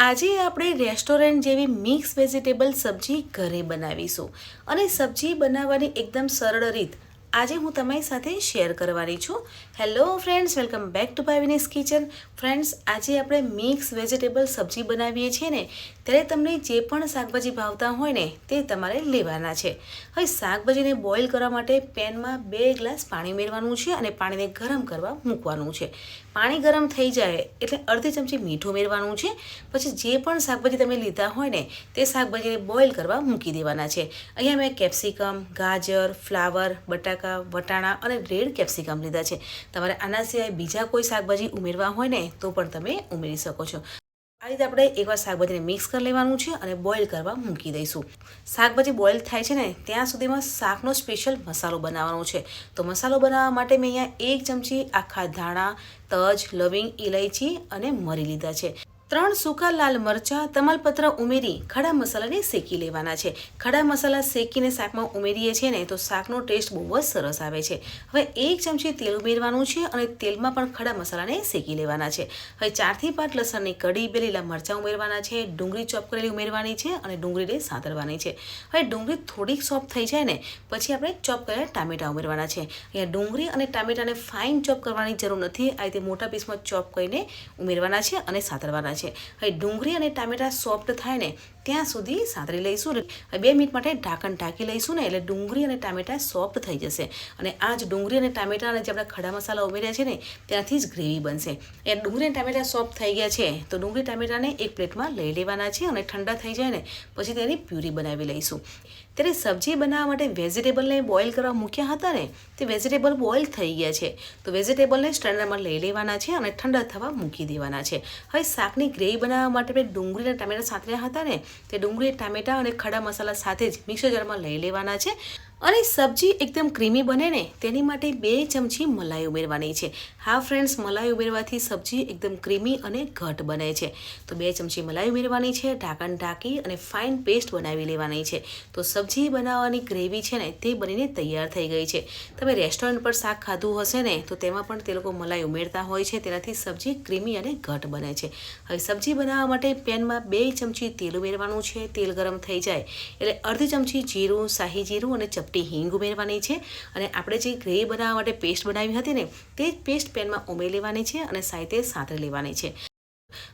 આજે આપણે રેસ્ટોરન્ટ જેવી મિક્સ વેજીટેબલ સબ્જી ઘરે બનાવીશું. અને સબ્જી બનાવવાની એકદમ સરળ રીત આજે હું તમારી સાથે શેર કરવાની છું. Hello friends welcome back to Bhavini's kitchen friends આજે આપણે મિક્સ વેજીટેબલ સબ્જી બનાવીએ છીએ ને, ત્યારે તમને જે પણ શાકભાજી ભાવતા હોય ને, તે તમારે લેવાના છે. હવે શાકભાજીને બોઇલ કરવા માટે પેનમાં બે ગ્લાસ પાણી મેળવાનું છે અને પાણીને ગરમ કરવા મૂકવાનું છે. પાણી ગરમ થઈ જાય એટલે અડધી ચમચી મીઠું મેળવાનું છે. પછી જે પણ શાકભાજી તમે લીધા હોય ને, તે શાકભાજીને બોઇલ કરવા મૂકી દેવાના છે. અહીંયા મેં કેપ્સિકમ ગાજર ફ્લાવર બટાકા વટાણા અને રેડ કેપ્સિકમ લીધા છે. તમારે આના સિવાય બીજા કોઈ શાકભાજી ઉમેરવા હોય ને, તો પણ તમે ઉમેરી શકો છો. આ રીતે આપણે એકવાર શાકભાજીને મિક્સ કરી લેવાનું છે અને બોઇલ કરવા મૂકી દઈશું. શાકભાજી બોઇલ થાય છે ને, ત્યાં સુધીમાં શાકનો સ્પેશિયલ મસાલો બનાવવાનો છે. તો મસાલો બનાવવા માટે મેં અહીંયા એક ચમચી આખા ધાણા, તજ, લવિંગ ઇલાયચી અને મરી લીધા છે. ત્રણ સૂકા લાલ મરચાં, તમાલપત્ર ઉમેરી ખડા મસાલાને શેકી લેવાના છે. ખડા મસાલા શેકીને શાકમાં ઉમેરીએ છીએ ને તો શાકનો ટેસ્ટ બહુ જ સરસ આવે છે. હવે એક ચમચી તેલ ઉમેરવાનું છે અને તેલમાં પણ ખડા મસાલાને શેકી લેવાના છે. હવે ચારથી પાંચ લસણની કડી બે લીલા મરચાં ઉમેરવાના છે, ડુંગળી ચોપ કરેલી ઉમેરવાની છે અને ડુંગળીને સાતરવાની છે. હવે ડુંગળી થોડીક સોફ્ટ થઈ જાય ને પછી આપણે ચોપ કરેલા ટામેટાં ઉમેરવાના છે. અહીંયા ડુંગળી અને ટામેટાને ફાઇન ચોપ કરવાની જરૂર નથી. આ રીતે મોટા પીસમાં ચોપ કરીને ઉમેરવાના છે અને સાતરવાના છે. હવે ડુંગળી અને ટામેટાં સોફ્ટ થાય ને ત્યાં સુધી સાંતરી લઈશું બે મિનિટ માટે ઢાંકણ ઢાંકી લઈશું ને એટલે ડુંગળી અને ટામેટાં સોફ્ટ થઈ જશે. અને આ જ ડુંગળી અને ટામેટાના જે આપણે ખડા મસાલા ઉમેર્યા છે ને, ત્યાંથી જ ગ્રેવી બનશે. એ ડુંગળી અને ટામેટાં સોફ્ટ થઈ ગયા છે, તો ડુંગળી ટામેટાને એક પ્લેટમાં લઈ લેવાના છે અને ઠંડા થઈ જાય ને, પછી તેની પ્યુરી બનાવી લઈશું. ત્યારે સબ્જી બનાવવા માટે વેજીટેબલને બોઇલ કરવા મૂક્યા હતા ને, તે વેજીટેબલ બોઇલ થઈ ગયા છે. તો વેજીટેબલને સ્ટ્રેન્ડરમાં લઈ લેવાના છે અને ઠંડા થવા મૂકી દેવાના છે. હવે શાકની ગ્રેવી બનાવવા માટે આપણે ડુંગળી અને ટામેટાં સાંતર્યા હતા ને તે ડુંગળી ટામેટાં અને ખડા મસાલા સાથે જ મિક્સર જારમાં લઈ લેવાના છે. અને સબ્જી એકદમ ક્રીમી બને ને તેની માટે બે ચમચી મલાઈ ઉમેરવાની છે. હા ફ્રેન્ડ્સ મલાઈ ઉમેરવાથી સબ્જી એકદમ ક્રીમી અને ઘટ બને છે. તો બે ચમચી મલાઈ ઉમેરવાની છે, ઢાંકણ ઢાંકી અને ફાઇન પેસ્ટ બનાવી લેવાની છે. તો સબ્જી બનાવવાની ગ્રેવી છે ને તે બનીને તૈયાર થઈ ગઈ છે. તમે રેસ્ટોરન્ટ પર શાક ખાધું હશે ને, તો તેમાં પણ તે લોકો મલાઈ ઉમેરતા હોય છે. તેનાથી સબ્જી ક્રીમી અને ઘટ બને છે. હવે સબ્જી બનાવવા માટે પેનમાં બે ચમચી તેલ ઉમેરવાનું છે. તેલ ગરમ થઈ જાય. એટલે અડધી ચમચી જીરું, શાહી જીરું અને ચપટી હિંગ ઉમેરવાની છે અને આપણે જે ગ્રેવી બનાવવા માટે પેસ્ટ બનાવી હતી ને, તે જ પેસ્ટ પેનમાં ઉમેરી લેવાની છે અને સાથે સાથે લેવાની છે.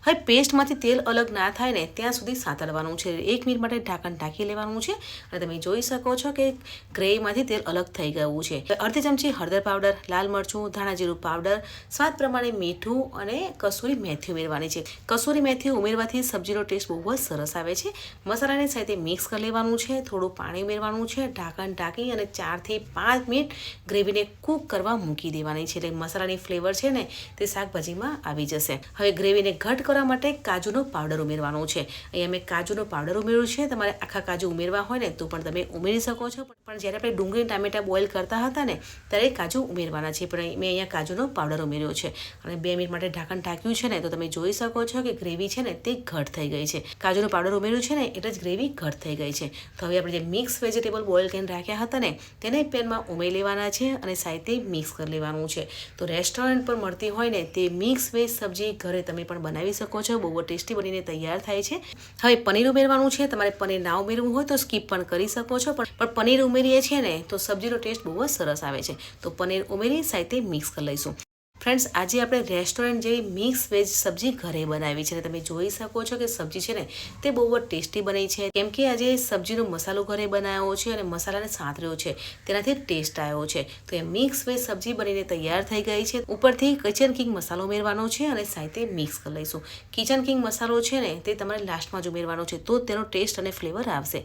હવે પેસ્ટમાંથી તેલ અલગ ના થાય ને ત્યાં સુધી સાતળવાનું છે. એક મિનિટ માટે ઢાંકણ ઢાંકી લેવાનું છે અને તમે જોઈ શકો છો કે ગ્રેવીમાંથી તેલ અલગ થઈ ગયું છે. અડધી ચમચી હળદર પાવડર, લાલ મરચું, ધાણા જીરું પાવડર, સ્વાદ પ્રમાણે મીઠું અને કસૂરી મેથી ઉમેરવાની છે. કસૂરી મેથી ઉમેરવાથી સબ્જીનો ટેસ્ટ બહુ જ સરસ આવે છે. મસાલાની સાથે મિક્સ કરી લેવાનું છે, થોડું પાણી ઉમેરવાનું છે, ઢાંકણ ઢાંકી અને ચારથી પાંચ મિનિટ ગ્રેવીને કૂક કરવા મૂકી દેવાની છે. એટલે મસાલાની ફ્લેવર છે ને તે શાકભાજીમાં આવી જશે. હવે ગ્રેવીને ઘટ કરવા માટે કાજુનો પાવડર ઉમેરવાનો છે. અહીંયા મેં કાજુનો પાવડર ઉમેર્યું છે. તમારે આખા કાજુ ઉમેરવા હોય ને તો પણ તમે ઉમેરી શકો છો. પણ જ્યારે આપણે ડુંગળી ટામેટા બોઇલ કરતા હતા ને, ત્યારે કાજુ ઉમેરવાના છે. પણ મેં અહીંયા કાજુનો પાવડર ઉમેર્યો છે. અને બે મિનિટ માટે ઢાંકણ ઢાંક્યું છે ને, તો તમે જોઈ શકો છો કે ગ્રેવી છે ને તે ઘટ થઈ ગઈ છે. કાજુનો પાવડર ઉમેર્યું છે ને, એટલે જ ગ્રેવી ઘટ થઈ ગઈ છે. તો હવે આપણે જે મિક્સ વેજીટેબલ બોઇલ કરીને રાખ્યા હતા ને, તેને પેનમાં ઉમેરી લેવાના છે અને સાથે મિક્સ કરી લેવાનું છે. તો રેસ્ટોરન્ટ પર મળતી હોય ને તે મિક્સ વેજ સબ્જી ઘરે તમે પણ બનાવી શકો છો. બહુ ટેસ્ટી બનીને તૈયાર થાય છે. હવે પનીર ઉમેરવાનું છે. તમારે પનીર ના ઉમેરવું હોય તો સ્કીપ પણ કરી શકો છો. પણ પનીર ઉમેરીએ છીએ ને, તો સબ્જીનો ટેસ્ટ બહુ જ સરસ આવે છે. તો પનીર ઉમેરી સાથે મિક્સ કરી લઈશું. ફ્રેન્ડ્સ આજે આપણે રેસ્ટોરન્ટ જેવી મિક્સ વેજ સબ્જી ઘરે બનાવી છે અને તમે જોઈ શકો છો કે સબ્જી છે ને, તે બહુ જ ટેસ્ટી બની છે. કેમ કે આજે સબ્જીનો મસાલો ઘરે બનાવ્યો છે અને મસાલાને સાંતર્યો છે, તેનાથી ટેસ્ટ આવ્યો છે. તો એ મિક્સ વેજ સબ્જી બનીને તૈયાર થઈ ગઈ છે. ઉપરથી કિચન કિંગ મસાલો ઉમેરવાનો છે અને સાથે મિક્સ કરી લઈશું. કિચન કિંગ મસાલો છે ને, તે તમારે લાસ્ટમાં જ ઉમેરવાનો છે, તો તેનો ટેસ્ટ અને ફ્લેવર આવશે.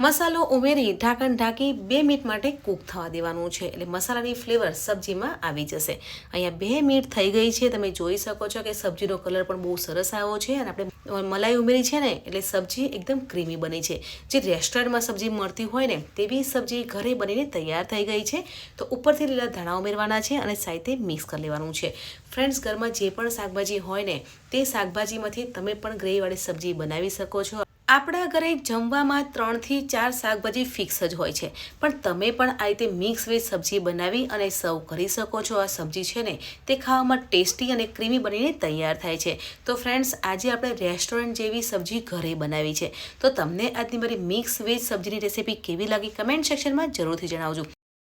મસાલો ઉમેરી ઢાંકણ ઢાંકી બે મિનિટ માટે કૂક થવા દેવાનું છે. એટલે મસાલાની ફ્લેવર સબ્જીમાં આવી જશે. અહીંયા બે મિનિટ થઈ ગઈ છે. તમે જોઈ શકો છો કે સબ્જીનો કલર પણ બહુ સરસ આવ્યો છે અને આપણે મલાઈ ઉમેરી છે ને, એટલે સબ્જી એકદમ ક્રીમી બની છે. જે રેસ્ટોરન્ટમાં સબ્જી મળતી હોય ને, તેવી સબ્જી ઘરે બનીને તૈયાર થઈ ગઈ છે. તો ઉપરથી લીલા ધાણા ઉમેરવાના છે અને સાથે મિક્સ કરી લેવાનું છે. ફ્રેન્ડ્સ, ઘરમાં જે પણ શાકભાજી હોય ને, તે શાકભાજીમાંથી તમે પણ ગ્રેવીવાળી સબ્જી બનાવી શકો છો. આપણા ઘરે જમવામાં ત્રણથી ચાર શાકભાજી ફિક્સ જ હોય છે. પણ તમે પણ આ રીતે મિક્સ વેજ સબ્જી બનાવી અને સર્વ કરી શકો છો. આ સબ્જી છે ને, તે ખાવામાં ટેસ્ટી અને ક્રીમી બનીને તૈયાર થાય છે. તો ફ્રેન્ડ્સ આજે આપણે રેસ્ટોરન્ટ જેવી સબ્જી ઘરે બનાવી છે. તો તમને આજની મારી મિક્સ વેજ સબ્જીની રેસીપી કેવી લાગી કમેન્ટ સેક્શનમાં જરૂરથી જણાવજો.